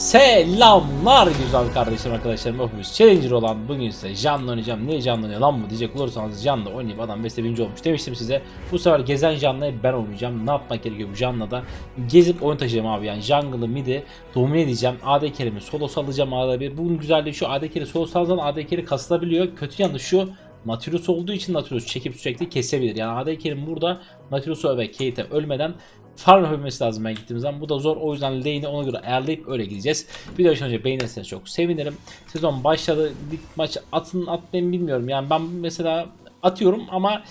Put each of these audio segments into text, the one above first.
Selamlar güzel kardeşlerim arkadaşlarım. Hepimiz Challenger olan bugün size Jan'la oynayacağım niye Jan'la oynuyor lan mı diyecek olursanız Jan'la oynayıp adam beste olmuş demiştim size. Bu sefer gezen Jan'la ben olmayacağım. Ne yapmak gerekiyor bu Jan'la da? Gezip oyun taşıyacağım abi yani. Jungle'ı mid'i domine edeceğim. AD carry'mi solo salacağım arada bir. Bunun güzelliği şu AD carry solo saldan AD carry kasılabiliyor. Kötü yanı şu Nautilus olduğu için Nautilus çekip sürekli kesebilir. Yani AD Carry'in burada Nautilus'u ve Kate'e ölmeden farm yapabilmesi lazım ben gittiğim zaman. Bu da zor. O yüzden lane'i ona göre ayarlayıp öyle gideceğiz. Bir de önce beğenirseniz çok sevinirim. Sezon başladı. Lig maç atın atmayın bilmiyorum. Yani ben mesela atıyorum ama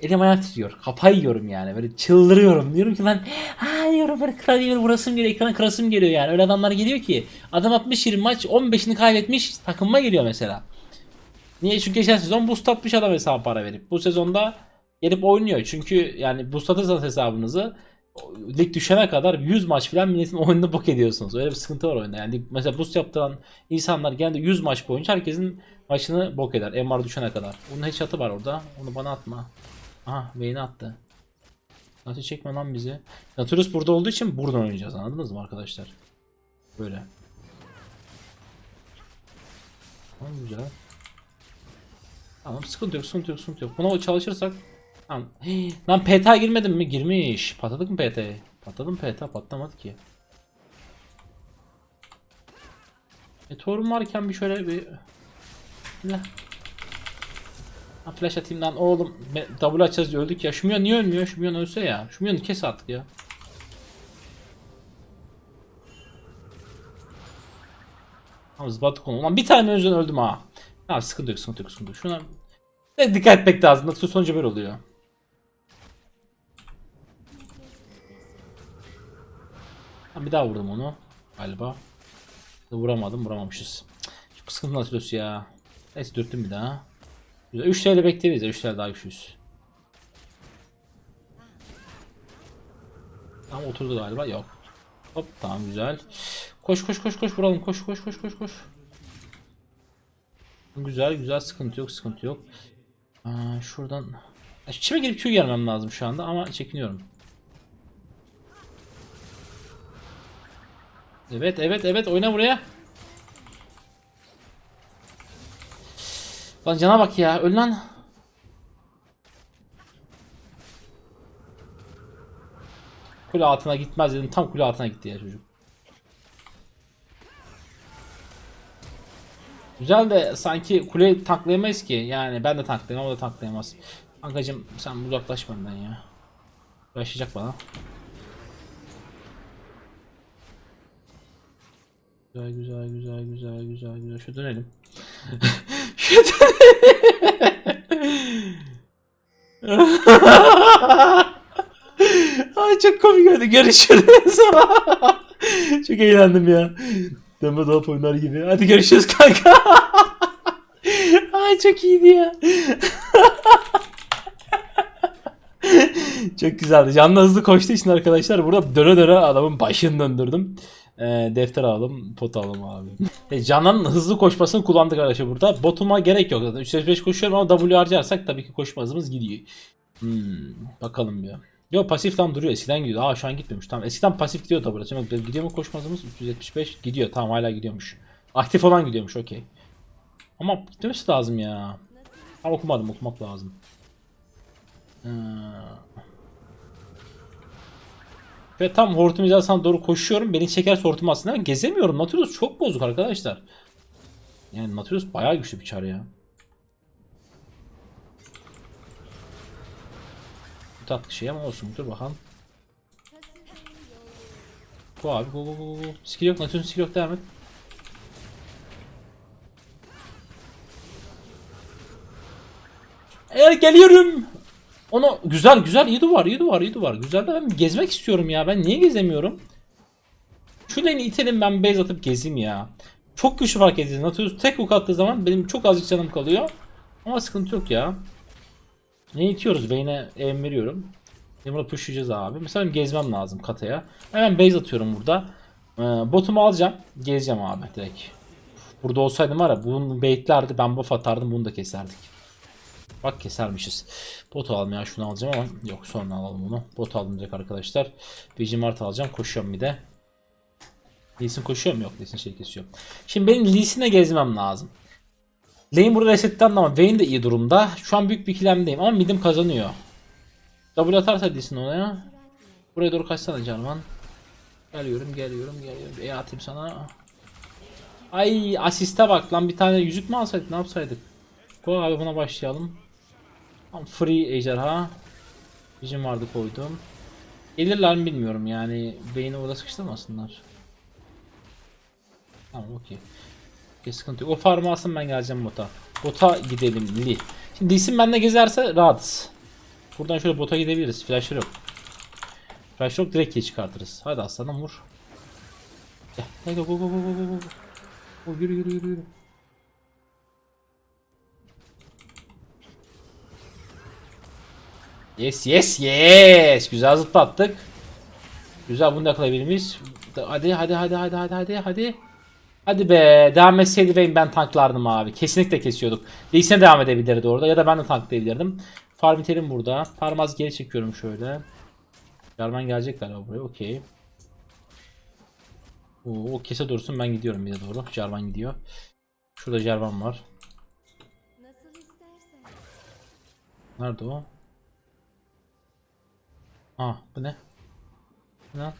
elim ayağım titriyor. Kafayı yiyorum yani. Böyle çıldırıyorum. Diyorum ki ben ha diyorum böyle klavyeyi vurasım geliyor. Ekrana kırasım geliyor yani. Öyle adamlar geliyor ki adam 60 20 maç 15'ini kaybetmiş takımıma geliyor mesela. Niye? Çünkü geçen sezon boost atmış adam hesabı para verip. Bu sezonda gelip oynuyor. Çünkü yani boost atırsanız hesabınızı lig düşene kadar 100 maç falan milletin oyununu bok ediyorsunuz. Öyle bir sıkıntı var oyunda. Yani mesela boost yaptıran insanlar genelde 100 maç boyunca herkesin maçını bok eder. MR düşene kadar. Bunun headshot'ı var orada. Onu bana atma. Aha Vayne'i attı. Nasıl çekme lan bizi. Nautilus burada olduğu için buradan oynayacağız anladınız mı arkadaşlar? Böyle. Tamam güzel. Tamam sıkıntı yok sıkıntı yok sıkıntı yok. Buna çalışırsak Tamam. Hii, Lan PTA girmedim mi? Girmiş. Patladık mı PT'ye? Patladım PTA patlamadı ki. E torun varken bir şöyle bir Ne? Ha, flash atayım lan oğlum. W açacağız diye öldük ya. Şumyon niye ölmüyor? Şumyon ölse ya. Şumyon'u kes artık ya. Tamam zıbattık onu. Ulan bir tane önceden öldüm ha. Tamam sıkıntı yok sıkıntı yok sıkıntı yok. Şuna dikkat etmek lazım. Nasıl sonucu böyle oluyor. Ha, bir daha vurdum onu. Galiba. Vuramadım vuramamışız. Çok sıkıntı Nautilus ya. Neyse dürttüm bir daha. Güzel. 3 TL bekleriz ya 3 TL daha güçlüyüz. Tamam oturdu galiba yok. Hop tamam güzel. Koş koş koş koş vuralım koş koş koş koş koş. Güzel güzel sıkıntı yok sıkıntı yok. Aa, şuradan çime girip Q gelmem lazım şu anda ama çekiniyorum. Evet evet evet oyna buraya. Lan cana bak ya öl lan. Kule altına gitmez dedim tam kule altına gitti ya çocuk. Güzel de sanki kuleyi tanklayamayız ki. Yani ben de tanklayamam o da tanklayamaz. Kankacım sen uzaklaş benden ya. Başlayacak bana. Güzel güzel güzel güzel güzel güzel. Şu dönelim. Şu dönelim. Ay çok komik oldu. Görüşürüz. çok eğlendim ya. Dönme dolap oynar gibi. Hadi görüşürüz kanka. Ay çok iyiydi ya. çok güzeldi. Canlı hızlı koştuğu için arkadaşlar burada döne döne adamın başını döndürdüm. Ee, defter aldım, pot aldım abi. E, Canan'ın hızlı koşmasını kullandık arkadaşlar burada. Botuma gerek yok zaten. 3 5 koşuyorum ama W harcarsak tabii ki koşma hızımız gidiyor. Hmm, bakalım bir. Yo pasif tam duruyor. Eskiden gidiyordu. Aa şu an gitmemiş. Tamam. Eskiden pasif gidiyordu W. Şimdi gidiyor mu koşma hızımız? 375 gidiyor. Tamam hala gidiyormuş. Aktif olan gidiyormuş. Okey. Ama gitmesi lazım ya. Ama okumadım. Okumak lazım. Ee... Ve tam hortum hizasına doğru koşuyorum. Beni çeker hortum aslında. Gezemiyorum. Nautilus çok bozuk arkadaşlar. Yani Nautilus bayağı güçlü bir çar ya. Bu tatlı şey ama olsun. Dur bakalım. Bu abi. Bu bu bu bu. Skill yok. Nautilus skill yok. Devam et. Geliyorum. Onu güzel güzel iyi duvar iyi duvar iyi duvar. Güzel de ben gezmek istiyorum ya. Ben niye gezemiyorum? Şu lane'i itelim ben base atıp gezeyim ya. Çok güçlü fark edeceğiz. Nautilus tek hook attığı zaman benim çok azıcık canım kalıyor. Ama sıkıntı yok ya. Ne itiyoruz? Vayne'e em veriyorum. Şimdi bunu pushlayacağız abi. Mesela gezmem lazım kataya. Hemen base atıyorum burada. Ee, botumu alacağım. Gezeceğim abi direkt. Burada olsaydım var ya bunun baitlerdi. Ben buff atardım bunu da keserdik. Bak kesermişiz. Bot alalım ya şunu alacağım ama yok sonra alalım bunu. Bot direkt arkadaşlar. Vigimart alacağım. Koşuyorum bir de. Lee Sin koşuyor mu? Yok Lee Sin şey kesiyor. Şimdi benim Lee Sin'e gezmem lazım. Lane burada resetlendi ama Vayne de iyi durumda. Şu an büyük bir ikilemdeyim ama midim kazanıyor. W atarsa Lee Sin oraya. Buraya doğru kaçsana Jarvan. Geliyorum geliyorum geliyorum. E atayım sana. Ay asiste bak lan bir tane yüzük mü alsaydık ne yapsaydık? Koy abi buna başlayalım. Tamam free ejderha. Vision vardı koydum. Gelirler mi bilmiyorum yani. Beyni orada sıkıştırmasınlar. Tamam okey. Okey sıkıntı yok. O farmı alsın ben geleceğim bota. Bota gidelim Lee. Şimdi Lee'sin benimle gezerse rahatız. Buradan şöyle bota gidebiliriz. Flash'lar yok. Flash yok direkt kill çıkartırız. Hadi aslanım vur. Gel. Go go go go go go. Go, yürü yürü yürü yürü. Yes yes yes. Güzel zıplattık. Güzel bunu da yakalayabilir miyiz? Hadi hadi hadi hadi hadi hadi hadi. Hadi be devam etseydi Vayne ben tanklardım abi. Kesinlikle kesiyorduk. Lee'sine devam edebilirdi orada ya da ben de tanklayabilirdim. Farm itelim burada. Farmaz geri çekiyorum şöyle. Jarvan gelecek galiba buraya okey. O kese dursun ben gidiyorum bir de doğru. Jarvan gidiyor. Şurada Jarvan var. Nerede o? Ah bu ne? Ne?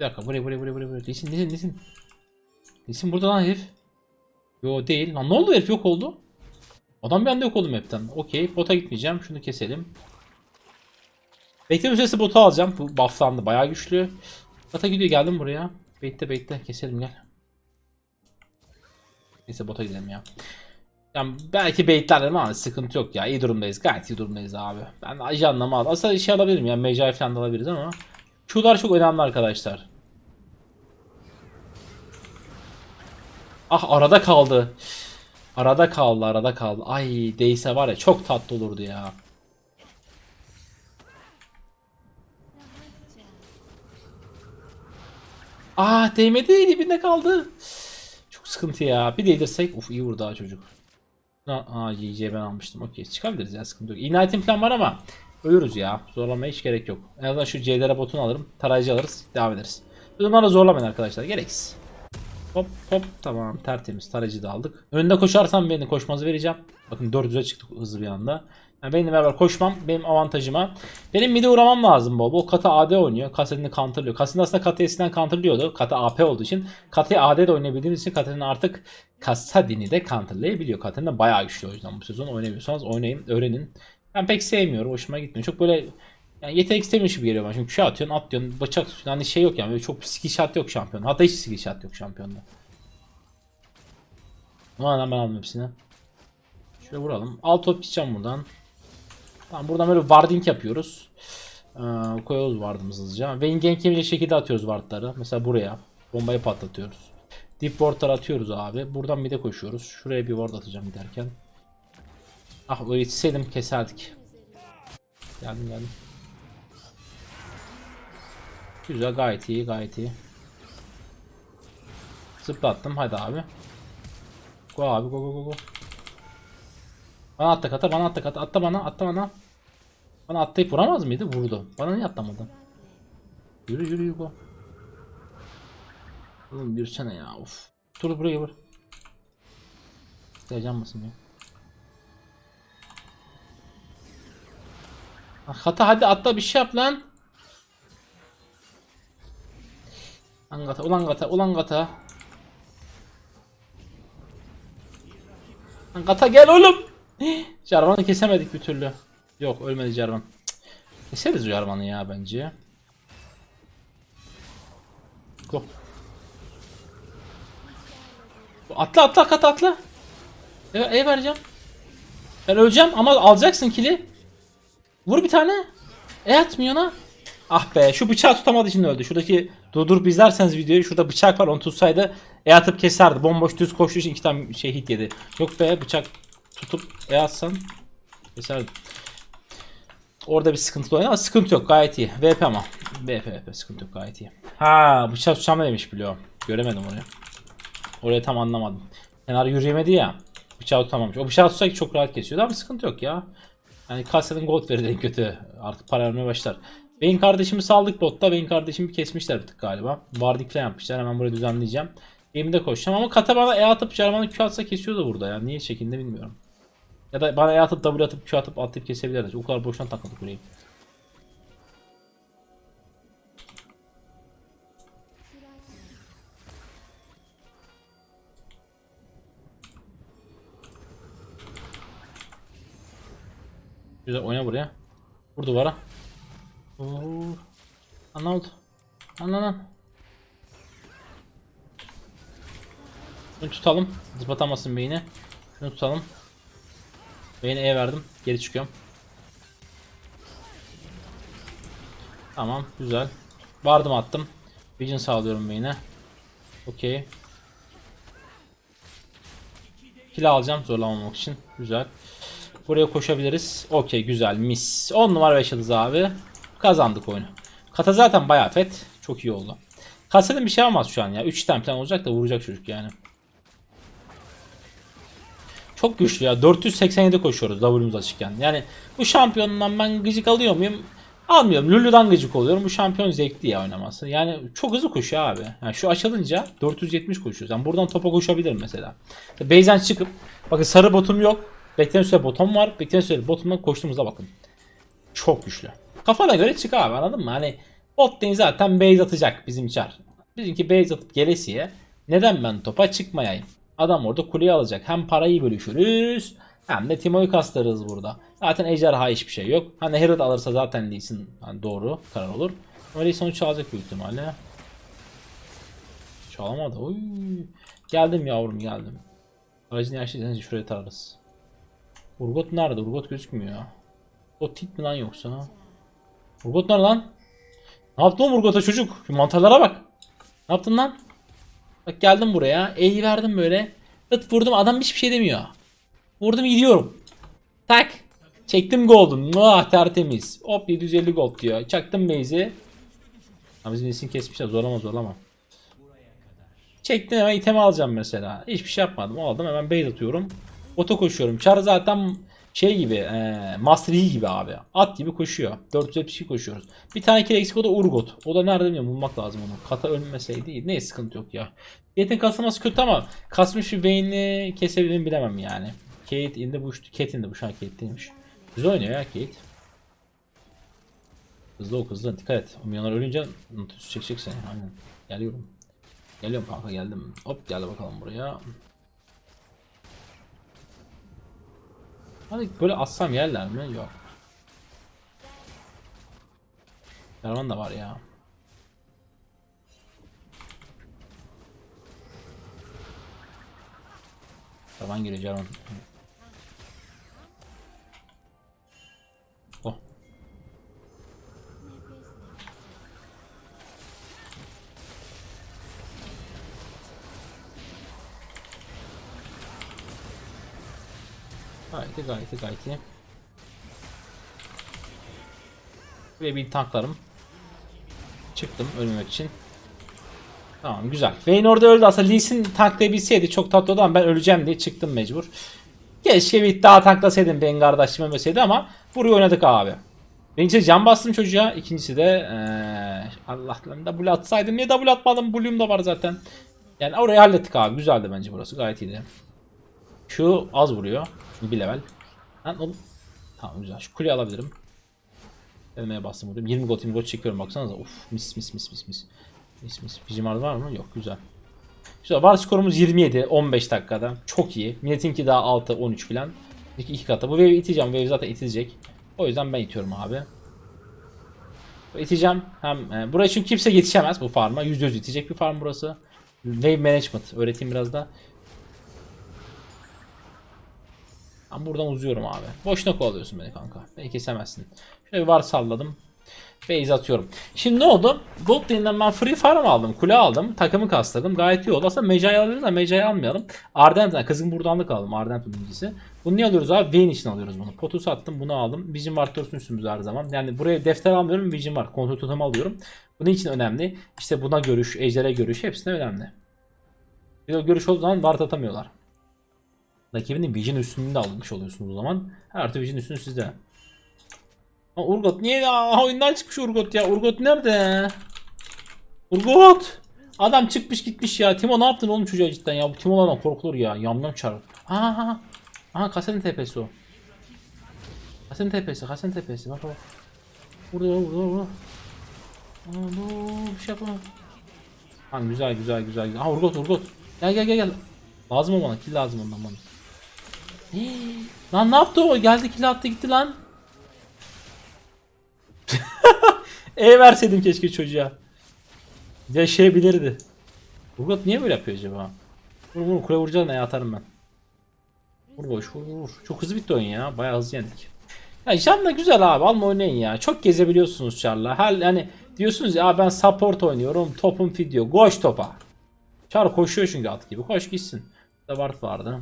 Bir dakika buraya buraya buraya buraya buraya. Lisin lisin. Lisin burada lan herif. Yo değil. Lan ne oldu herif yok oldu. Adam bir anda yok oldu map'ten. Okey bota gitmeyeceğim. Şunu keselim. Bekleme süresi botu alacağım. Bu bufflandı bayağı güçlü. Bota gidiyor geldim buraya. Bekle bekle keselim gel. Neyse bota gidelim ya. Yani belki baitlerdim ama sıkıntı yok ya. İyi durumdayız. Gayet iyi durumdayız abi. Ben ajanla mal. Aslında şey alabilirim ya. Magi falan da alabiliriz ama. Q'lar çok önemli arkadaşlar. Ah arada kaldı. Arada kaldı arada kaldı. Ay değse var ya çok tatlı olurdu ya. Ah değmedi dibinde kaldı. Çok sıkıntı ya. Bir değdirsek. Uf iyi vurdu ha çocuk. Aa YC ben almıştım. Okey çıkabiliriz ya sıkıntı yok. Ignite'im falan var ama ölürüz ya. Zorlamaya hiç gerek yok. En azından şu C'lere botunu alırım. Tarayıcı alırız. Devam ederiz. Biz onlarla zorlamayın arkadaşlar. Gereksiz. Hop hop tamam tertemiz tarayıcı da aldık. Önünde koşarsam beni koşmanızı vereceğim. Bakın 400'e çıktık hızlı bir anda. Yani benimle beraber koşmam benim avantajıma. Benim mide uğramam lazım bol bol. Kata AD oynuyor. Kasetini counterlıyor. Kasetini aslında Kata eskiden counterlıyordu. Kata AP olduğu için. Kata'yı AD de oynayabildiğimiz için Kata'nın artık Kasadin'i de counterlayabiliyor. Kata'nın da bayağı güçlü o yüzden bu sezon oynamıyorsanız oynayın, öğrenin. Ben pek sevmiyorum. Hoşuma gitmiyor. Çok böyle yani yetenek istemiş gibi geliyor bana. Çünkü şey atıyorsun, atlıyorsun, bıçak tutuyorsun. Hani şey yok yani. Böyle çok skill shot yok şampiyonda. Hatta hiç skill shot yok şampiyonda. Ama hemen aldım hepsini. Şöyle vuralım. Alt top gideceğim buradan. Tamam buradan böyle warding yapıyoruz. Ee, koyuyoruz wardımızı hızlıca. İn-game yemeyecek şekilde atıyoruz wardları. Mesela buraya. Bombayı patlatıyoruz. Deep wardları atıyoruz abi. Buradan bir de koşuyoruz. Şuraya bir ward atacağım giderken. Ah o yetişseydim keserdik. Geldim geldim. Güzel gayet iyi gayet iyi. Zıplattım hadi abi. Go abi go go go go. Bana atla kata bana atla kata atla bana atla bana. Bana atlayıp vuramaz mıydı? Vurdu. Bana niye atlamadı? Yürü yürü yürü go. Oğlum yürüsene ya of. Dur buraya vur. Geleceğim basın ya. Ah, Kata hadi atla bir şey yap lan. Ulan gata ulan gata ulan gata. Lan Gata gel oğlum. Jarvan'ı kesemedik bir türlü. Yok ölmedi Jarvan. Keseriz Jarvan'ı ya bence. Go. Atla atla kata atla. E, e vereceğim. Ben öleceğim ama alacaksın kili. Vur bir tane. E atmıyor ona. Ah be şu bıçağı tutamadığı için öldü. Şuradaki durdurup izlerseniz videoyu şurada bıçak var onu tutsaydı E atıp keserdi. Bomboş düz koştuğu için iki tane şey hit yedi. Yok be bıçak tutup E atsan keserdi. Orada bir sıkıntı oynadı ama sıkıntı yok gayet iyi. VP ama. VP VP sıkıntı yok gayet iyi. Ha bıçak tutacağım demiş biliyor. Göremedim oraya. Orayı tam anlamadım. Kenar yürüyemedi ya. Bıçağı tutamamış. O bıçağı tutsak çok rahat kesiyordu ama sıkıntı yok ya. Yani kasetin gold verir en kötü. Artık para vermeye başlar. Beyin kardeşimi saldık botta. Beyin kardeşimi kesmişler bir tık galiba. Vardik falan yapmışlar. Hemen burayı düzenleyeceğim. Game'de koşacağım ama kata bana E atıp Jarvan'ı Q atsa kesiyordu burada ya. Niye şeklinde bilmiyorum. Ya da bana E atıp W atıp Q atıp atlayıp kesebilirdi. O kadar boşuna takıldık burayı. Güzel oyna buraya. Vur duvara. Oo. Lan ne oldu? Lan lan. Şunu tutalım. Zıplatamasın beyni. Şunu tutalım. Beyni E verdim. Geri çıkıyorum. Tamam güzel. Vardım attım. Vision sağlıyorum beyine. Okey. Kill alacağım zorlamamak için. Güzel. Buraya koşabiliriz. Okey güzel mis. 10 numara 5 yıldız abi. Kazandık oyunu. Kata zaten bayağı fet. Çok iyi oldu. Kase'nin bir şey olmaz şu an ya. 3 tane falan olacak da vuracak çocuk yani. Çok güçlü ya. 487 koşuyoruz W'muz açıkken. Yani bu şampiyondan ben gıcık alıyor muyum? Almıyorum. Lulu'dan gıcık oluyorum. Bu şampiyon zevkli ya oynaması. Yani çok hızlı koşuyor abi. Yani şu açılınca 470 koşuyoruz. Yani buradan topa koşabilirim mesela. Base'den çıkıp bakın sarı botum yok. Beklenen süre botum var. Beklenen süre botumdan koştuğumuzda bakın. Çok güçlü. Kafana göre çık abi anladın mı? Hani bot lane zaten base atacak bizim çar. Bizimki base atıp gelesiye neden ben topa çıkmayayım? Adam orada kuleyi alacak. Hem parayı bölüşürüz hem de Timo'yu kastarız burada. Zaten ejderha hiçbir şey yok. Hani Herald alırsa zaten Lee Sin hani doğru karar olur. Sin onu çalacak büyük ihtimalle. Çalamadı. Oy. Geldim yavrum geldim. Aracını yaşlıysanız şuraya tararız. Urgot nerede? Urgot gözükmüyor. O tit mi lan yoksa? Urgot nerede lan? Ne yaptın oğlum Urgot'a çocuk? Şu mantarlara bak. Ne yaptın lan? Bak geldim buraya. E'yi verdim böyle. Hıt vurdum adam hiçbir şey demiyor. Vurdum gidiyorum. Tak. Çektim gold'un. Muah tertemiz. Hop 750 gold diyor. Çaktım base'i. Ha bizim isim kesmişler. Zorlama zorlama. Çektim hemen itemi alacağım mesela. Hiçbir şey yapmadım. Aldım hemen base atıyorum. Oto koşuyorum. Char zaten şey gibi e, Master Yi gibi abi. At gibi koşuyor. 472 koşuyoruz. Bir tane kill eksik o da Urgot. O da nerede bilmiyorum bulmak lazım onu. Kata ölmeseydi iyi. Ne sıkıntı yok ya. Kate'in kasılması kötü ama kasmış bir beynini kesebilirim bilemem yani. Kate indi bu Kate indi bu şu an Kate değilmiş. Güzel oynuyor ya Kate. Hızlı o hızlı dikkat et. O milyonlar ölünce Nautilus çekecek seni. Aynen. Geliyorum. Geliyorum kanka geldim. Hop geldi bakalım buraya. Hadi böyle assam yerler mi? Yok. Kervan da var ya. Kervan geliyor Kervan. Gayet gayet gayet. Ve bir tanklarım. Çıktım ölmemek için. Tamam güzel. Vayne orada öldü aslında Lee Sin tanklayabilseydi çok tatlı oldu ama ben öleceğim diye çıktım mecbur. Keşke bir daha tanklasaydım ben kardeşim ölmeseydi ama burayı oynadık abi. Birincisi can bastım çocuğa. ikincisi de ee, Allah'tan double atsaydım. Niye double atmadım? Blue'um da var zaten. Yani orayı hallettik abi. Güzeldi bence burası. Gayet iyiydi. Şu az vuruyor. Çünkü bir level. Lan oğlum. Tamam güzel. Şu kuleyi alabilirim. Elmeye bastım vuruyorum. 20 gold 20 gold çekiyorum baksanıza. Uf mis mis mis mis mis. Mis mis. Pijimar var mı? Yok güzel. Güzel. Var skorumuz 27 15 dakikada. Çok iyi. Milletinki daha 6 13 filan. İki, iki katı. Bu wave'i iteceğim. Wave zaten itilecek. O yüzden ben itiyorum abi. İteceğim. Hem e, buraya çünkü kimse yetişemez bu farma. %100 itecek bir farm burası. Wave management öğreteyim biraz da. Ben buradan uzuyorum abi. Boşuna kovalıyorsun beni kanka. Beni kesemezsin. Şöyle bir var salladım. Base atıyorum. Şimdi ne oldu? Gold lane'den ben free farm aldım. Kule aldım. Takımı kastırdım. Gayet iyi oldu. Aslında Meja'yı alıyoruz da Meja'yı almayalım. Ardent, kızın buradanlık aldım. Ardent birincisi. Bunu niye alıyoruz abi? Vayne için alıyoruz bunu. Potu sattım. Bunu aldım. Vision var dursun üstümüzde her zaman. Yani buraya defter almıyorum. Vision var. Kontrol totem alıyorum. Bunun için önemli. İşte buna görüş, ejdere görüş. Hepsine önemli. Bir de görüş olduğu zaman ward atamıyorlar. Rakibinin Vision üstünü de almış oluyorsunuz o zaman. Her türlü Vision üstünü sizde. Aa, Urgot niye ya? Oyundan çıkmış Urgot ya. Urgot nerede? Urgot! Adam çıkmış gitmiş ya. Timo ne yaptın oğlum çocuğa cidden ya? Bu Timo'lardan korkulur ya. Yamyam çağır. Aha. Aha kasenin tepesi o. Kasenin tepesi, kasenin tepesi. Bak bak. Burada burada burada. Aa, dur, bir şey yapma. Tamam güzel güzel güzel. güzel. Ha Urgot Urgot. Gel gel gel gel. Lazım o bana. Kill lazım ondan bana. Lan ne yaptı o? Geldi kill attı gitti lan. E verseydim keşke çocuğa. Yaşayabilirdi. Urgot niye böyle yapıyor acaba? Vur vur kule vuracağız ne atarım ben. Vur boş vur vur. Çok hızlı bitti oyun ya. Bayağı hızlı yendik. Ya Janna güzel abi alma oynayın ya. Çok gezebiliyorsunuz Char'la. Her hani diyorsunuz ya ben support oynuyorum. Topum video. Koş topa. Char koşuyor çünkü at gibi. Koş gitsin. Bir de Bart vardı.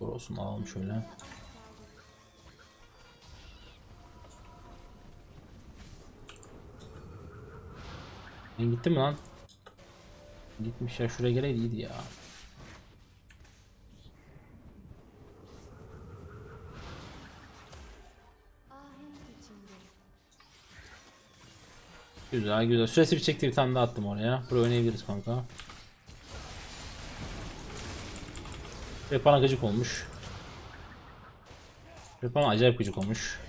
Olsun alalım şöyle. Ben gitti mi lan? Gitmiş ya şuraya geleydi ya. Güzel güzel. Süresi bir çekti bir tane daha attım oraya. Buraya oynayabiliriz kanka. Repana gıcık olmuş. Repana acayip gıcık olmuş.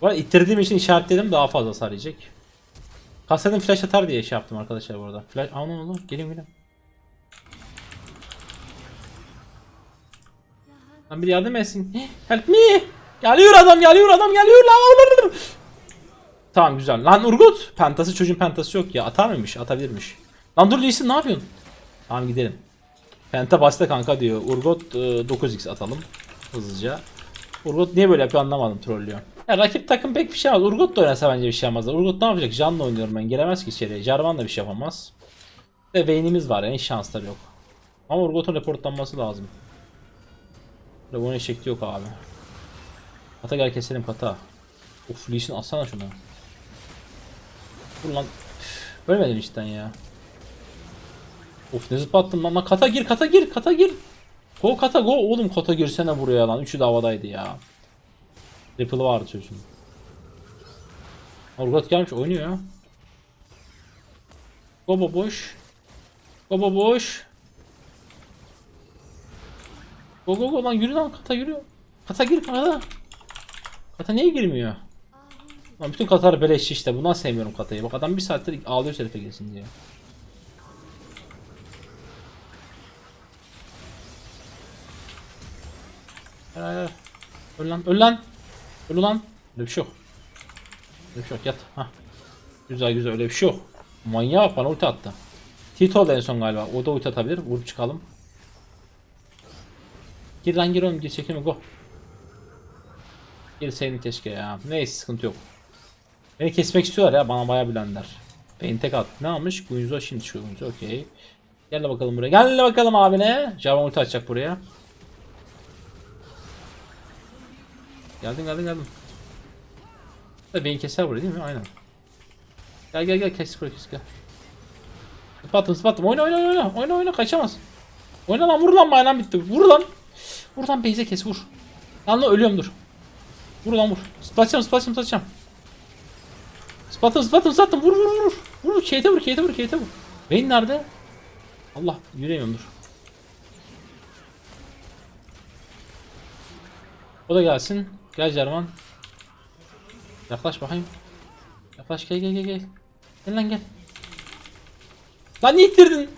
Bu arada ittirdiğim için işaretledim daha fazla sarayacak. Kasetin flash atar diye şey yaptım arkadaşlar bu arada. Flash... Aa ne oldu? Gelin gelin. Lan bir yardım etsin. Help me! Geliyor adam, geliyor adam, geliyor lan. Tamam güzel. Lan Urgut, pentası çocuğun pentası yok ya. Atar mıymış? Atabilirmiş. Lan dur Lee Sin, ne yapıyorsun? Tamam gidelim. Penta basta kanka diyor. Urgot e, 9x atalım. Hızlıca. Urgot niye böyle yapıyor anlamadım trollüyor. Ya rakip takım pek bir şey yapmaz. Urgot da oynasa bence bir şey yapmaz. Urgot ne yapacak? Jan'la oynuyorum ben. Gelemez ki içeriye. Jarvan da bir şey yapamaz. Ve Vayne'imiz var yani hiç şansları yok. Ama Urgot'un reportlanması lazım. Ravon eşekli yok abi. Kata gel keselim kata. Of Lee'sin atsana şunu. Dur lan. Üf, Ölmedin içten ya. Of ne zıplattım lan. Kata gir kata gir kata gir. Go kata go. Oğlum kata girsene buraya lan. Üçü de havadaydı ya. Ripple'ı vardı çocuğun. Urgot gelmiş oynuyor ya. Gobo boş. Gobo boş. Go go go lan yürü lan kata yürü. Kata gir kata. Kata niye girmiyor? Lan bütün katar beleşçi işte. Bundan sevmiyorum katayı. Bak adam bir saattir ağlıyor şerefe gelsin diye. Hayır. Öl lan öl lan. Öl lan. Öyle bir şey yok. Öyle bir şey yok yat. Hah. Güzel güzel öyle bir şey yok. Manyak bana ulti attı. Tito da en son galiba. O da ulti atabilir. Vurup çıkalım. Gir lan gir oğlum gir çekilme go. Gir senin keşke ya. Neyse sıkıntı yok. Beni kesmek istiyorlar ya bana bayağı bilenler. Beyin tek attı. Ne almış? Guinzo şimdi çıkıyor Guinzo okey. Gel bakalım buraya. Gel bakalım abine. Java ulti açacak buraya. Geldin geldin geldin. Beyin keser buraya değil mi? Aynen. Gel gel gel kes buraya kes gel. Zıplattım zıplattım. Oyna oyna oyna. Oyna oyna kaçamaz. Oyna lan vur lan bayram bitti. Vur lan. Vur lan Beyze kes vur. Lan lan ölüyorum dur. Vur lan vur. Spatacağım spatacağım spatacağım. Spattım spattım spattım vur vur vur. Vur Kate'e vur Kate'e vur Kate'e vur. Vayne nerede? Allah yürüyemiyorum dur. O da gelsin. Gel Jarvan. Yaklaş bakayım. Yaklaş gel gel gel gel. Gel lan gel. Lan niye ittirdin?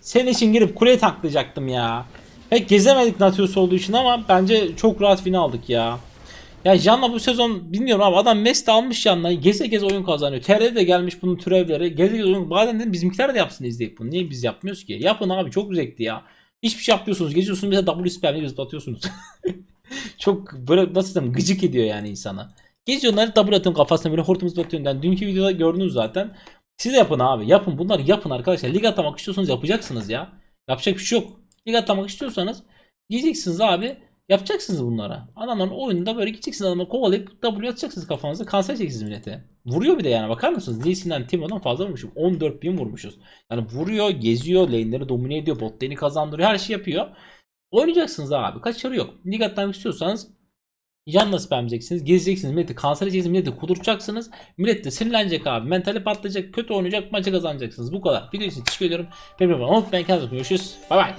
Senin için girip kuleye taklayacaktım ya. Pek gezemedik Natius olduğu için ama bence çok rahat final aldık ya. Ya Janna bu sezon bilmiyorum abi adam Messi almış Janna'yı geze geze oyun kazanıyor. TR'de de gelmiş bunun türevleri. Geze geze oyun. Bazen dedim bizimkiler de yapsın izleyip bunu. Niye biz yapmıyoruz ki? Yapın abi çok zevkli ya. Hiçbir şey yapmıyorsunuz. Geziyorsunuz bir de W spam'le zıplatıyorsunuz. çok böyle nasıl desem gıcık ediyor yani insana. Geziyorlar double atın kafasına böyle hortum zıplatıyorsun. Yani dünkü videoda gördünüz zaten. Siz de yapın abi. Yapın bunları yapın arkadaşlar. Lig atlamak istiyorsanız yapacaksınız ya. Yapacak bir şey yok. Lig atlamak istiyorsanız diyeceksiniz abi. Yapacaksınız bunlara. Adamların oyununda böyle gideceksiniz adamı kovalayıp W atacaksınız kafanıza kanser edeceksiniz millete. Vuruyor bir de yani bakar mısınız? Lee Sin'den Timo'dan fazla vurmuşum. 14 bin vurmuşuz. Yani vuruyor, geziyor, lane'leri domine ediyor, bot lane'i kazandırıyor, her şey yapıyor. Oynayacaksınız abi. Kaçarı yok. Lig atlamak istiyorsanız Yanla spamleyeceksiniz, gezeceksiniz, milleti kanser edeceksiniz, milleti kudurtacaksınız. Millet de sinirlenecek abi. Mentali patlayacak, kötü oynayacak, maçı kazanacaksınız. Bu kadar. Video için teşekkür ediyorum. Benim unutmayın. Kendinize iyi bakın. Görüşürüz. Bay bay.